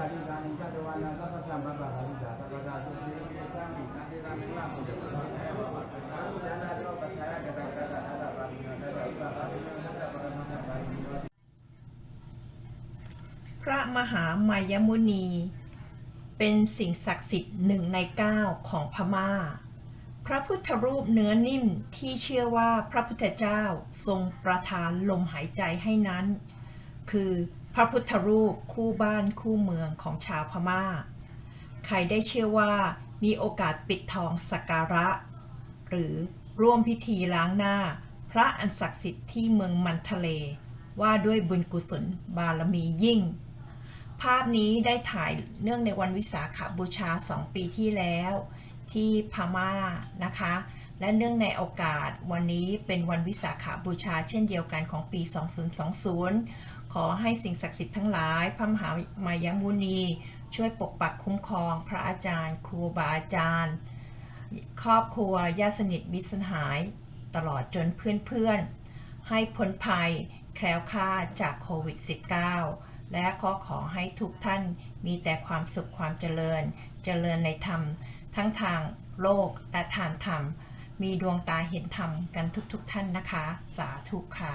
พระทาสุขีเกสังมินาทิรามิลามุจจตุเทวะอาจานาโลปัสสายะกะตะกะตะอะระปะริโนตะตะอุปะปะริโนตะตะปะระมะตะปะริโนพระมหามายมุนี เป็นสิ่งศักดิ์สิทธิ์หนึ่งในเก้าของพม่า พระพุทธรูปเนื้อนิ่มที่เชื่อว่าพระพุทธเจ้าทรงประทานลมหายใจให้นั้น คือ พระพุทธรูปคู่บ้านคู่เมืองของชาวพม่า ใครได้เชื่อว่ามีโอกาสปิดทองสักการะ หรือร่วมพิธีล้างหน้า พระอันศักดิ์สิทธิ์ที่เมืองมันทะเล ว่าด้วยบุญกุศลบารมียิ่ง ภาพนี้ได้ถ่ายเนื่องในวันวิสาขบูชา2ปีที่แล้ว ที่พม่านะคะ และเนื่องในโอกาสวันนี้เป็นวันวิสาขบูชาเช่นเดียวกันของปี 2020 ขอให้สิ่งศักดิ์สิทธิ์ทั้งหลายพระมหามายมุนี ช่วยปกปักคุ้มครอง พระอาจารย์ ครูบาอาจารย์ ครอบครัวญาติสนิทมิตรสหาย ตลอดจนเพื่อนๆ ให้พ้นภัยแคล้วคลาดจากโควิด -19 และก็ขอให้ทุกท่านมีแต่ความสุขความเจริญ เจริญในธรรม ทั้งทางโลกและทางธรรม มีดวงตาเห็นธรรมกันทุกๆท่านนะคะสาธุค่ะ